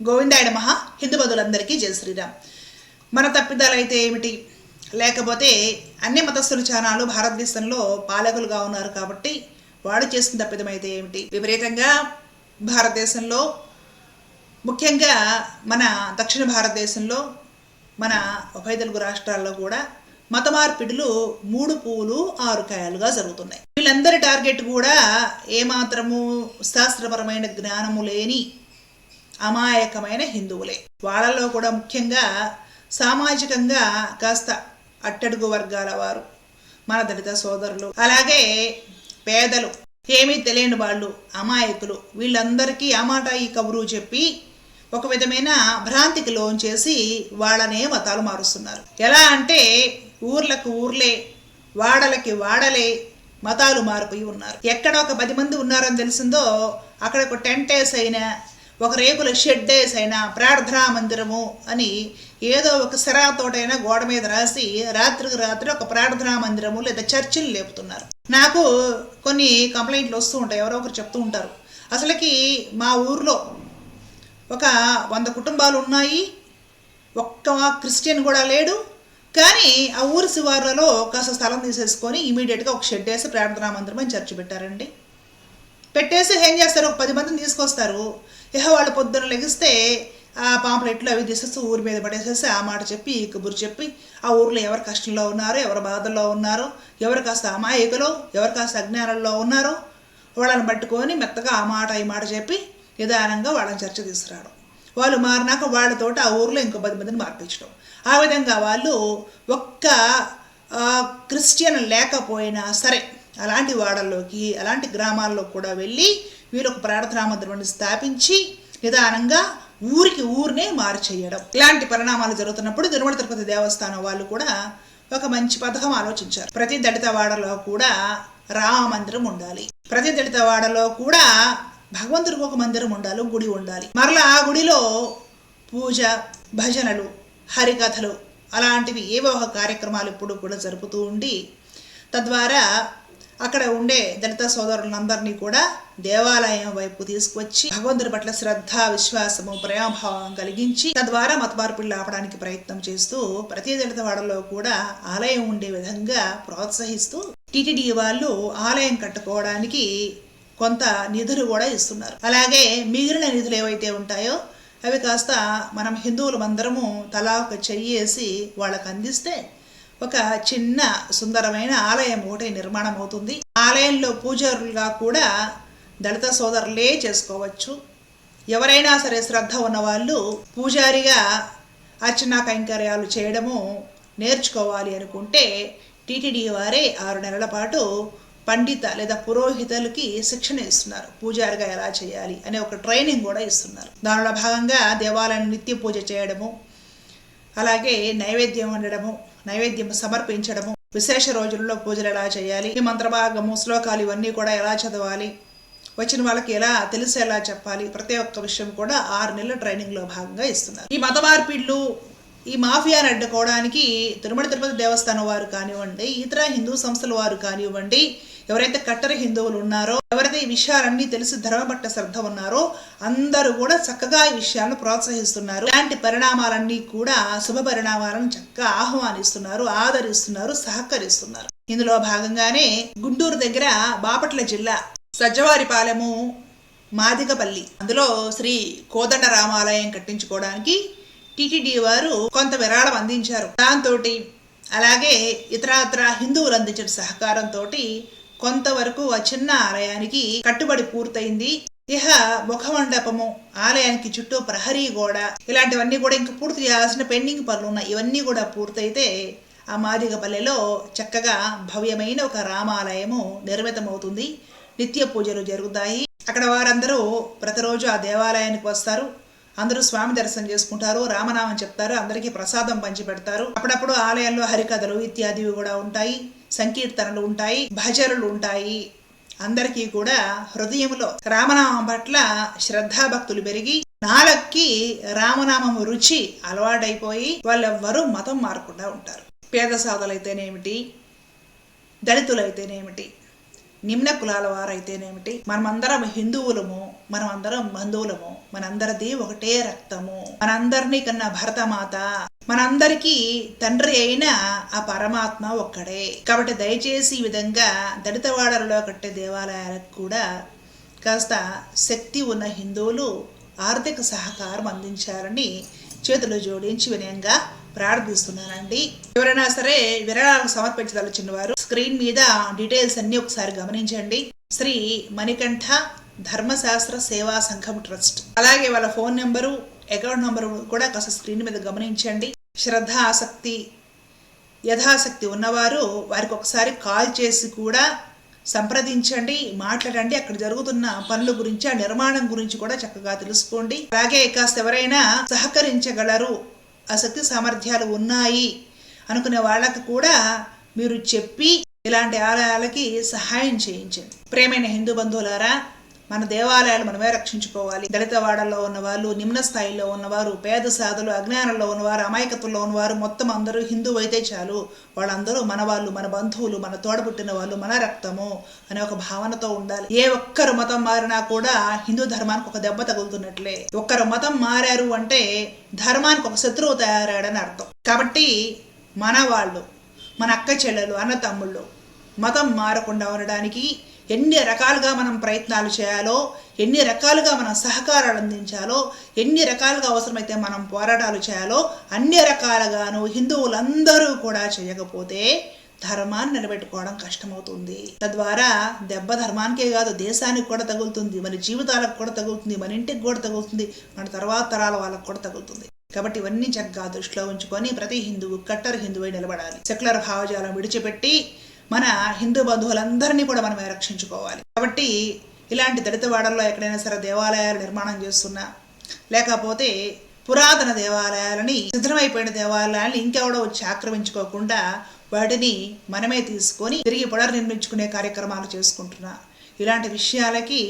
గోవిందాయుడ మహా హిందూ బంధువులందరికీ జయ శ్రీరామ్. మన తప్పిదాలు అయితే ఏమిటి? లేకపోతే అన్ని మతస్థుల చానాలు భారతదేశంలో పాలకులుగా ఉన్నారు కాబట్టి వాడు చేసిన తప్పిదం అయితే ఏమిటి? విపరీతంగా భారతదేశంలో ముఖ్యంగా మన దక్షిణ భారతదేశంలో మన ఉభయ తెలుగు రాష్ట్రాల్లో కూడా మత మార్పిడులు మూడు పూలు ఆరు కాయలుగా జరుగుతున్నాయి. వీళ్ళందరి టార్గెట్ కూడా ఏమాత్రము శాస్త్రపరమైన జ్ఞానము లేని అమాయకమైన హిందువులే. వాళ్ళలో కూడా ముఖ్యంగా సామాజికంగా కాస్త అట్టడుగు వర్గాల వారు మన దళిత సోదరులు అలాగే పేదలు ఏమీ తెలియని వాళ్ళు అమాయకులు. వీళ్ళందరికీ ఆ మాట ఈ కబురు చెప్పి ఒక విధమైన భ్రాంతికి లోన్ చేసి వాళ్ళనే మతాలు మారుస్తున్నారు. ఎలా అంటే ఊర్లకు ఊర్లే వాడలకి వాడలే మతాలు మారిపోయి ఉన్నారు. ఎక్కడ ఒక పది మంది ఉన్నారని తెలిసిందో అక్కడ ఒక టెంట్ వేసి అయినా ఒక రేకుల షెడ్ అయినా ప్రార్థనా మందిరము అని ఏదో ఒక సిరాతోటైనా గోడ మీద రాసి రాత్రికి రాత్రి ఒక ప్రార్థనా మందిరము లేదా చర్చిలు లేపుతున్నారు. నాకు కొన్ని కంప్లైంట్లు వస్తూ ఉంటాయి. ఎవరో ఒకరు చెప్తూ ఉంటారు. అసలుకి మా ఊర్లో ఒక వంద కుటుంబాలు ఉన్నాయి. ఒక్క క్రిస్టియన్ కూడా లేడు. కానీ ఆ ఊరి శివార్లలో కాస్త స్థలం తీసేసుకొని ఇమీడియట్గా ఒక షెడ్ వేసి ప్రార్థనా మందిరం అని చర్చి పెట్టారండి. పెట్టేసి ఏం చేస్తారు? ఒక పది మందిని తీసుకొస్తారు. ఇహ వాళ్ళు పొద్దున లెగిస్తే ఆ పాంప్లెట్లు అవి తీసేసి ఊరి మీద పడేసేసి ఆ మాట చెప్పి ఈ కబురు చెప్పి ఆ ఊర్లో ఎవరు కష్టంలో ఉన్నారో ఎవరు బాధల్లో ఉన్నారో ఎవరు కాస్త అమాయకులో ఎవరు కాస్త అజ్ఞానంలో ఉన్నారో వాళ్ళని పట్టుకొని మెత్తగా ఆ మాట ఈ మాట చెప్పి నిదానంగా వాళ్ళని చర్చ తీసుకురావడం. వాళ్ళు మారినాక వాళ్ళతోటి ఆ ఊర్లో ఇంకో పది మందిని మార్పించడం. ఆ విధంగా వాళ్ళు ఒక్క క్రిస్టియన్ లేకపోయినా సరే అలాంటి వాడల్లోకి అలాంటి గ్రామాల్లో కూడా వెళ్ళి వీరు ఒక ప్రార్థనా మందిరం స్థాపించి నిదానంగా ఊరికి ఊరినే మార్చేయడం. ఇలాంటి పరిణామాలు జరుగుతున్నప్పుడు తిరుమల తిరుపతి దేవస్థానం వాళ్ళు కూడా ఒక మంచి పథకం ఆలోచించారు. ప్రతి దళిత వాడలో కూడా రామ మందిరం ఉండాలి. ప్రతి దళిత వాడలో కూడా భగవంతుడికి ఒక మందిరం ఉండాలి గుడి ఉండాలి. మరలా ఆ గుడిలో పూజ భజనలు హరికథలు అలాంటివి ఏవో ఒక కార్యక్రమాలు ఇప్పుడు కూడా జరుపుతూ ఉండి తద్వారా అక్కడ ఉండే దళిత సోదరులందరినీ కూడా దేవాలయం వైపు తీసుకొచ్చి భగవంతుడి పట్ల శ్రద్ధ విశ్వాసము ప్రేమభావం కలిగించి తద్వారా మతమార్పులు ఆపడానికి ప్రయత్నం చేస్తూ ప్రతి దళిత వాడలో కూడా ఆలయం ఉండే విధంగా ప్రోత్సహిస్తూ టీటీడీ వాళ్ళు ఆలయం కట్టుకోవడానికి కొంత నిధులు కూడా ఇస్తున్నారు. అలాగే మిగిలిన నిధులు ఏవైతే ఉంటాయో అవి కాస్త మనం హిందువులు అందరము తలా ఒక చెయ్యేసి వాళ్ళకు అందిస్తే ఒక చిన్న సుందరమైన ఆలయం ఒకటి నిర్మాణం అవుతుంది ఆలయంలో పూజారులుగా కూడా దళిత సోదరులే చేసుకోవచ్చు. ఎవరైనా సరే శ్రద్ధ ఉన్నవాళ్ళు పూజారిగా అర్చనా కైంకర్యాలు చేయడము నేర్చుకోవాలి అనుకుంటే టీటీడీ వారే ఆరు నెలల పాటు పండిత లేదా పురోహితులకి శిక్షణ ఇస్తున్నారు. పూజారిగా ఎలా చేయాలి అనే ఒక ట్రైనింగ్ కూడా ఇస్తున్నారు. దానిలో భాగంగా దేవాలయం నిత్య పూజ చేయడము అలాగే నైవేద్యం వండడము నైవేద్యం సమర్పించడము విశేష రోజుల్లో పూజలు ఎలా చేయాలి ఈ మంత్రభాగము శ్లోకాలు ఇవన్నీ కూడా ఎలా చదవాలి వచ్చిన వాళ్ళకి ఎలా తెలిసేలా చెప్పాలి ప్రతి ఒక్క విషయం కూడా ఆరు నెలల ట్రైనింగ్లో భాగంగా ఇస్తున్నారు. ఈ మత మార్పిడ్లు ఈ మాఫియాను అడ్డుకోవడానికి తిరుమల తిరుపతి దేవస్థానం వారు కానివ్వండి ఇతర హిందూ సంస్థల వారు కానివ్వండి ఎవరైతే కట్టర హిందువులు ఉన్నారో ఎవరైతే ఈ విషయాలన్నీ తెలిసి ధర్మపట్ట శ్రద్ధ ఉన్నారో అందరూ కూడా చక్కగా ఈ విషయాలను ప్రోత్సహిస్తున్నారు. ఇలాంటి పరిణామాలన్నీ కూడా శుభ పరిణామాలను చక్కగా ఆహ్వానిస్తున్నారు ఆదరిస్తున్నారు సహకరిస్తున్నారు. ఇందులో భాగంగానే గుంటూరు దగ్గర బాపట్ల జిల్లా సజ్జవారిపాలెము మాదిగపల్లి. అందులో శ్రీ కోదండ రామాలయం కట్టించుకోవడానికి టిటిడి వారు కొంత విరాళం అందించారు. దాంతో అలాగే ఇతరాతర హిందువులు అందించిన సహకారంతో కొంతవరకు ఆ చిన్న ఆలయానికి కట్టుబడి పూర్తయింది. ఇహ ముఖమండపము ఆలయానికి చుట్టూ ప్రహరీ గోడ ఇలాంటివన్నీ కూడా ఇంకా పూర్తి చేయాల్సిన పెండింగ్ పనులు ఉన్నాయి. ఇవన్నీ కూడా పూర్తయితే ఆ మాదిగపల్లెలో చక్కగా భవ్యమైన ఒక రామాలయము నిర్మితమవుతుంది. నిత్య పూజలు జరుగుతాయి. అక్కడ వారందరూ ప్రతిరోజు ఆ దేవాలయానికి వస్తారు. అందరూ స్వామి దర్శనం చేసుకుంటారు రామనామం చెప్తారు అందరికీ ప్రసాదం పంచి పెడతారు అప్పుడప్పుడు ఆలయంలో హరికథలు ఇత్యాదివి కూడా ఉంటాయి. సంకీర్తనలు ఉంటాయి భజనలు ఉంటాయి. అందరికీ కూడా హృదయంలో రామనామం పట్ల శ్రద్ధాభక్తులు పెరిగి నాలక్కి రామనామం రుచి అలవాటైపోయి వాళ్ళెవ్వరూ మతం మారకుండా ఉంటారు. పేద సాధులైతేనేమిటి? దళితులైతేనేమిటి? నిమ్న కులాల వారైతేనేమిటి? మనమందరం హిందువులము మనం అందరం బంధువులము మనందరిది ఒకటే రక్తము మనందరినీ కన్నా భరతమాత మనందరికీ తండ్రి అయిన ఆ పరమాత్మ ఒక్కడే. కాబట్టి దయచేసి ఈ విధంగా దళితవాడలలో కట్టే దేవాలయాలకు కూడా కాస్త శక్తి ఉన్న హిందువులు ఆర్థిక సహకారం అందించాలని చేతులు జోడించి వినయంగా ప్రార్థిస్తున్నానండి. ఎవరైనా సరే విరాళాలు సమర్పించదలుచున్న వారు స్క్రీన్ మీద డీటెయిల్స్ అన్ని ఒకసారి గమనించండి. శ్రీ మణికంఠ ధర్మశాస్త్ర సేవా సంఘం ట్రస్ట్. అలాగే వాళ్ళ ఫోన్ నెంబరు అకౌంట్ నెంబరు కూడా కాస్త స్క్రీన్ మీద గమనించండి. శ్రద్ధ ఆసక్తి యథాశక్తి ఉన్నవారు వారికి ఒకసారి కాల్ చేసి కూడా సంప్రదించండి మాట్లాడండి. అక్కడ జరుగుతున్న పనుల గురించి ఆ నిర్మాణం గురించి కూడా చక్కగా తెలుసుకోండి. అలాగే కాస్త ఎవరైనా సహకరించగలరు ఆ శక్తి సామర్థ్యాలు ఉన్నాయి అనుకునే వాళ్ళకు కూడా మీరు చెప్పి ఇలాంటి ఆలయాలకి సహాయం చేయించండి. ప్రేమైన హిందూ బంధువులారా మన దేవాలయాలు మనమే రక్షించుకోవాలి. దళిత వాడల్లో ఉన్నవాళ్ళు నిమ్న స్థాయిలో ఉన్నవారు పేద సాధులు అజ్ఞానంలో ఉన్నవారు అమాయకత్వంలో ఉన్నవారు మొత్తం అందరూ హిందువు అయితే చాలు. వాళ్ళందరూ మన వాళ్ళు మన బంధువులు మన తోడబుట్టిన వాళ్ళు మన రక్తము అనే ఒక భావనతో ఉండాలి. ఏ ఒక్కరు మతం మారినా కూడా హిందూ ధర్మానికి ఒక దెబ్బ తగులుతున్నట్లే. ఒక్కరు మతం మారారు అంటే ధర్మానికి ఒక శత్రువు తయారాడని అర్థం. కాబట్టి మన వాళ్ళు మన అక్క చెల్లెలు అన్న తమ్ముళ్ళు మతం మారకుండా ఉండడానికి ఎన్ని రకాలుగా మనం ప్రయత్నాలు చేయాలో ఎన్ని రకాలుగా మనం సహకారాలు అందించాలో ఎన్ని రకాలుగా అవసరమైతే మనం పోరాటాలు చేయాలో అన్ని రకాలుగాను హిందువులందరూ కూడా చేయకపోతే ధర్మాన్ని నిలబెట్టుకోవడం కష్టమవుతుంది. తద్వారా దెబ్బ ధర్మానికే కాదు దేశానికి కూడా తగులుతుంది మన జీవితాలకు కూడా తగులుతుంది మన ఇంటికి కూడా తగులుతుంది మన తర్వాత తరాల వాళ్ళకు కూడా తగులుతుంది. కాబట్టి ఇవన్నీ చక్కగా దృష్టిలో ఉంచుకొని ప్రతి హిందువు కట్టర్ హిందువై నిలబడాలి. సెక్యులర్ భావజాలం విడిచిపెట్టి మన హిందూ బంధువులందరినీ కూడా మనమే రక్షించుకోవాలి. కాబట్టి ఇలాంటి దళిత వాడల్లో ఎక్కడైనా సరే దేవాలయాలు నిర్మాణం చేస్తున్నా లేకపోతే పురాతన దేవాలయాలని సిద్ధమైపోయిన దేవాలయాలని ఇంకెవడో వచ్చి ఆక్రమించుకోకుండా వాటిని మనమే తీసుకొని తిరిగి పునర్నిర్మించుకునే కార్యక్రమాలు చేసుకుంటున్నా. ఇలాంటి విషయాలకి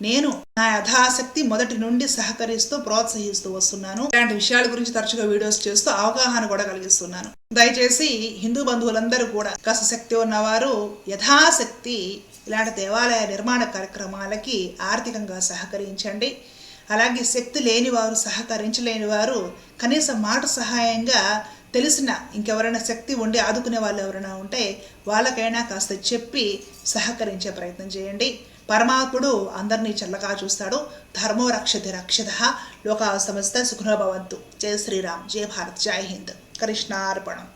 నేను నా యథాశక్తి మొదటి నుండి సహకరిస్తూ ప్రోత్సహిస్తూ వస్తున్నాను. ఇలాంటి విషయాల గురించి తరచుగా వీడియోస్ చేస్తూ అవగాహన కూడా కలిగిస్తున్నాను. దయచేసి హిందూ బంధువులందరూ కూడా కాస్త శక్తి ఉన్నవారు యథాశక్తి ఇలాంటి దేవాలయ నిర్మాణ కార్యక్రమాలకి ఆర్థికంగా సహకరించండి. అలాగే శక్తి లేని వారు సహకరించలేని వారు కనీసం మాట సహాయంగా తెలిసిన ఇంకెవరైనా శక్తి ఉండి ఆదుకునే వాళ్ళు ఎవరైనా ఉంటే వాళ్ళకైనా కాస్త చెప్పి సహకరించే ప్రయత్నం చేయండి. పరమాత్ముడు అందరినీ చల్లగా చూస్తాడు. ధర్మో రక్షతి రక్షిత. లోకా సమస్త సుఖనోభవంతు జయ శ్రీరామ్. జయ భారత్. జై హింద్. కృష్ణార్పణం.